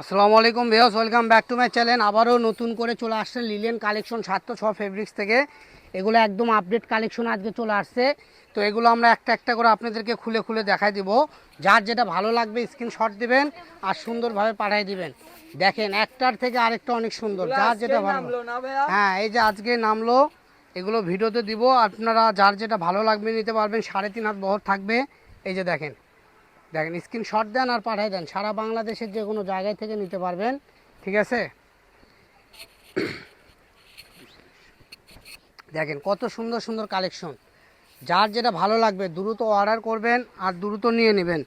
আসসালামু আলাইকুম viewers welcome back to my channel. আবারও নতুন করে চলে আসছে লিলিয়ান কালেকশন সাতশো ছ ফেব্রিক্স থেকে। এগুলো একদম আপডেট কালেকশন আজকে চলে আসছে। তো এগুলো আমরা একটা একটা করে আপনাদেরকে খুলে খুলে দেখাই দিব। যার যেটা ভালো লাগবে স্ক্রিনশট দিবেন আর সুন্দরভাবে পাঠিয়ে দিবেন। দেখেন একটার থেকে আরেকটা অনেক সুন্দর। যার যেটা ভালো হ্যাঁ এই যে আজকে নামলো এগুলো ভিডিওতে দিব। আপনারা যার যেটা ভালো লাগবে নিতে পারবেন। সাড়ে তিন হাত বহর থাকবে। এই যে দেখেন দেখেন স্ক্রিনশট দেন আর পাঠিয়ে দেন। সারা বাংলাদেশের যে কোনো জায়গায় থেকে নিতে পারবেন, ঠিক আছে? দেখেন, কত সুন্দর সুন্দর কালেকশন যার যেটা ভালো লাগবে, দ্রুত অর্ডার করবেন আর দ্রুত নিয়ে নেবেন।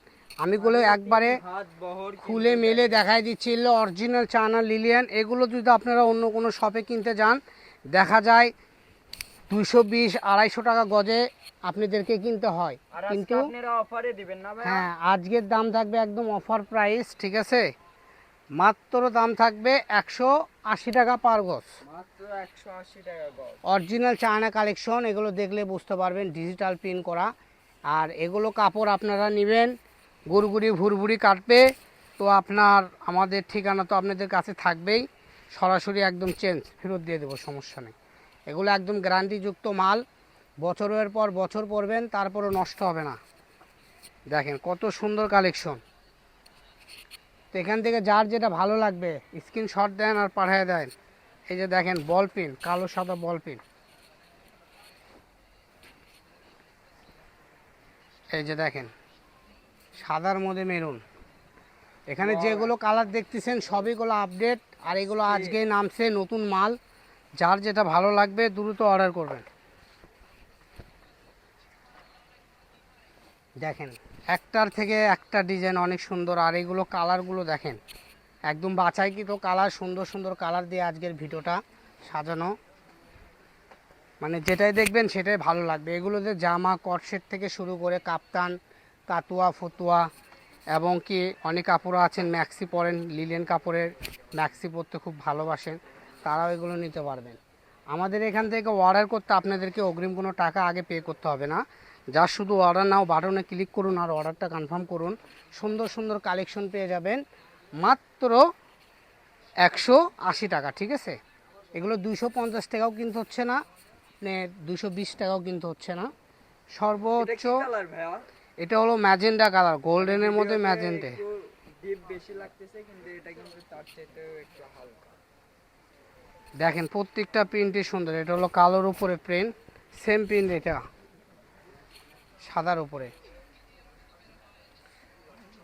আমি গুলো একবারে খুলে মেলে দেখাই দিচ্ছি। অরিজিনাল চায়না লিলিয়ান এগুলো যদি আপনারা অন্য কোনো শপে কিনতে যান, দেখা যায় দুইশো বিশ আড়াইশো টাকা গজে আপনাদেরকে কিনতে হয়। কিন্তু আপনারা অফারে দিবেন না হ্যাঁ আজকের দাম থাকবে একদম অফার প্রাইস ঠিক আছে? মাত্র দাম থাকবে একশো আশি টাকা পার গজ। মাত্র 180 টাকা গজ। অরিজিনাল চায়না কালেকশন এগুলো দেখলে বুঝতে পারবেন ডিজিটাল প্রিন্ট করা। আর এগুলো কাপড় আপনারা নেবেন গুড়গুড়ি ভুরভুরি কাটবে। তো আপনার আমাদের ঠিকানা তো আপনাদের কাছে থাকবেই। সরাসরি একদম চেঞ্জ ফেরত দিয়ে দেবো সমস্যা নেই। এগুলো একদম গ্যারান্টিযুক্ত মাল। বছরের পর বছর পরবেন তারপরও নষ্ট হবে না। দেখেন কত সুন্দর কালেকশন। তো এখান থেকে যার যেটা ভালো লাগবে স্ক্রিনশট দেন আর পাঠিয়ে দেন। এই যে দেখেন বল পিন কালো সাদা বল পিন এই যে দেখেন সাদার মধ্যে মেরুন। এখানে যেগুলো কালার দেখতেছেন সবইগুলো আপডেট আর এগুলো আজকেই নামছে নতুন মাল। যার যেটা ভালো লাগবে দ্রুত অর্ডার করবেন। দেখেন, একটার থেকে একটা ডিজাইন অনেক সুন্দর, আর এগুলো কালারগুলো দেখেন। একদম বাছাইকৃত কালার সুন্দর সুন্দর কালার দিয়ে আজকের ভিডিওটা সাজানো। মানে যেটাই দেখবেন সেটাই ভালো লাগবে। এগুলোতে জামা কটসেট থেকে শুরু করে কাপ্তান, কাতুয়া, ফতুয়া, এবং কি অনেক কাপড় আছেন ম্যাক্সি পরেন লিলেন কাপড়ের ম্যাক্সি পরতে খুব ভালোবাসেন। তারাও এগুলো নিতে পারবেন। আমাদের এখান থেকে অর্ডার করতে আপনাদেরকে অগ্রিম কোনো টাকা আগে পে করতে হবে না। যা শুধু অর্ডার নাও বাটনে ক্লিক করুন আর অর্ডারটা কনফার্ম করুন। সুন্দর সুন্দর কালেকশন পেয়ে যাবেন। মাত্র একশো আশি টাকা ঠিক আছে? এগুলো দুশো পঞ্চাশ টাকাও কিন্তু হচ্ছে না মানে দুশো বিশ টাকাও কিন্তু হচ্ছে না। সর্বোচ্চ এটা হলো ম্যাজেন্ডা কালার গোল্ডেনের মধ্যে ম্যাজেন্টে ডিপ বেশি লাগতেছে কিন্তু এটা কিন্তু তার চাইতেও একটু হালকা। দেখেন, প্রত্যেকটা প্রিন্টই সুন্দর। এটা হলো কালোর উপরে প্রিন্ট সেম প্রিন্ট এটা সাদার উপরে।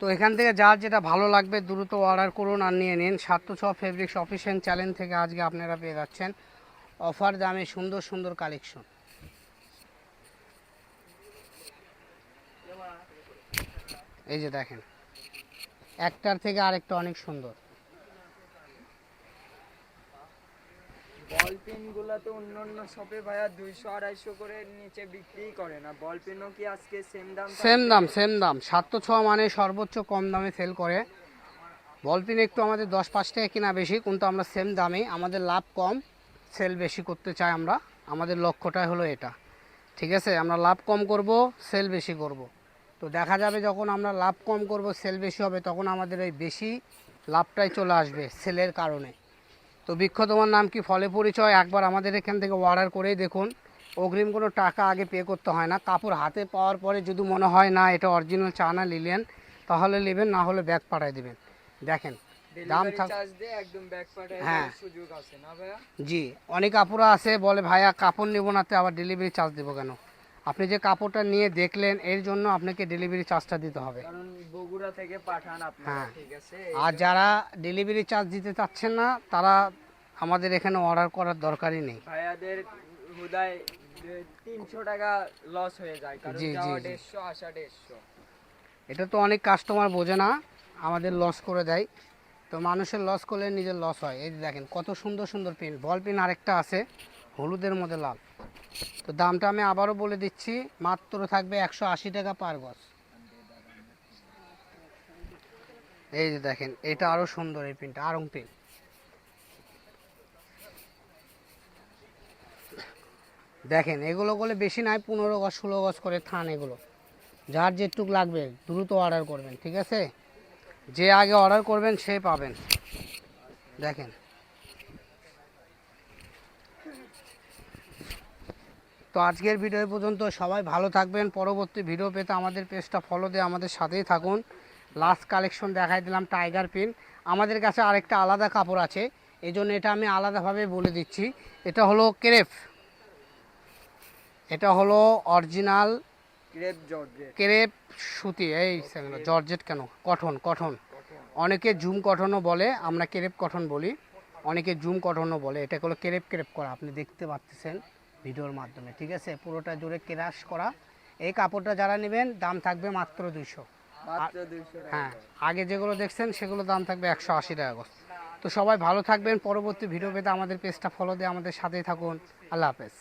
তো এখান থেকে যার যেটা ভালো লাগবে দ্রুত অর্ডার করুন আর নিয়ে নিন। সাতশো ছ ফেব্রিক্স অফিসিয়াল চ্যানেল থেকে আজকে আপনারা পেয়ে যাচ্ছেন। অফার দামে সুন্দর সুন্দর কালেকশন এই যে দেখেন, একটার থেকে আরেকটা অনেক সুন্দর। বল পিনগুলা তো অন্য অন্য শপে ভাইয়া দুইশো, আড়াইশো করে নিচে বিক্রি করে না। বল পিনও কি আজকে সেম দাম সেম দাম সেম দাম। সাতশো ছ মানে সর্বোচ্চ কম দামে সেল করে। বলপিন একটু আমাদের দশ পাঁচ টাকা কিনা বেশি, কিন্তু আমরা সেম দামে। আমাদের লাভ কম সেল বেশি করতে চাই আমরা। আমাদের লক্ষ্যটাই হলো এটা। ঠিক আছে? আমরা লাভ কম করব সেল বেশি করব। তো দেখা যাবে যখন আমরা লাভ কম করব সেল বেশি হবে, তখন আমাদের ওই বেশি লাভটাই চলে আসবে সেলের কারণে। তো বৃক্ষ তোমার নাম কি? ফলে পরিচয়? একবার আমাদের এখান থেকে অর্ডার করেই দেখুন। অগ্রিম কোনো টাকা আগে পে করতে হয় না। কাপড় হাতে পাওয়ার পরে যদি মনে হয় না এটা অরিজিনাল চানা নিলেন তাহলে নেবেন না হলে ব্যাগ পাঠায় দেবেন। দেখেন দাম হ্যাঁ। সুযোগ আছে না ভাইয়া? জি অনেক কাপড় আছে বলে ভাইয়া কাপড় নেব না তো আবার ডেলিভারি চার্জ দেবো কেন? আপনি যে কাপড়টা নিয়ে দেখলেন এর জন্য আপনাকে ডেলিভারি চার্জটা দিতে হবে। কারণ বগুড়া থেকে পাঠান আপনারা হ্যাঁ। ঠিক আছে? আর যারা ডেলিভারি চার্জ দিতে চাচ্ছেন না তারা আমাদের এখানে অর্ডার করার দরকারই নেই। ভাইয়াদের হুদায় তিনশো টাকা লস হয়ে যায় কারণ যাওয়া দেড়শো আসা দেড়শো। এটা তো অনেক কাস্টমার বোঝে না আমাদের লস করে দেয়। তো মানুষের লস করলে নিজের লস হয়। এই দেখেন কত সুন্দর সুন্দর পিন বল পিন আরেকটা আছে হলুদের মধ্যে লাল। তো দামটা আমি আবারও বলে দিচ্ছি, মাত্র থাকবে একশো আশি টাকা পার গজ। এই যে দেখেন, এটা আরও সুন্দর এই পিনটা আরং পিন দেখেন, এগুলো করলে বেশি নাই, পনেরো গজ, ষোলো গজ করে থান এগুলো। যার যেটুক লাগবে, দ্রুত অর্ডার করবেন, ঠিক আছে? যে আগে অর্ডার করবেন, সে পাবেন। দেখেন তো আজকের ভিডিও পর্যন্ত সবাই ভালো থাকবেন। পরবর্তী ভিডিও পেতে আমাদের পেজটা ফলো দিয়ে আমাদের সাথেই থাকুন। লাস্ট কালেকশন দেখাই দিলাম টাইগার পিন আমাদের কাছে আরেকটা আলাদা কাপড় আছে এই জন্য এটা আমি আলাদাভাবে বলে দিচ্ছি। এটা হলো ক্রেপ এটা হলো অরিজিনাল ক্রেপ জর্জেট ক্রেপ সুতি এই জর্জেট কেন? কঠন কঠন অনেকে জুম কঠনও বলে আমরা ক্রেপ কঠন বলি। অনেকে জুম কঠনও বলে। এটা হলো ক্রেপ ক্রেপ করা আপনি দেখতে পাচ্ছেন। ভিডিওর মাধ্যমে ঠিক আছে? পুরোটা জুড়ে ক্রাশ করা। এই কাপড়টা যারা নেবেন দাম থাকবে মাত্র দুইশো। হ্যাঁ আগে যেগুলো দেখছেন সেগুলো দাম থাকবে একশো আশি টাকা করে। তো সবাই ভালো থাকবেন পরবর্তী ভিডিও পেতে আমাদের পেজটা ফলো দিয়ে আমাদের সাথেই থাকুন। আল্লাহ হাফেজ।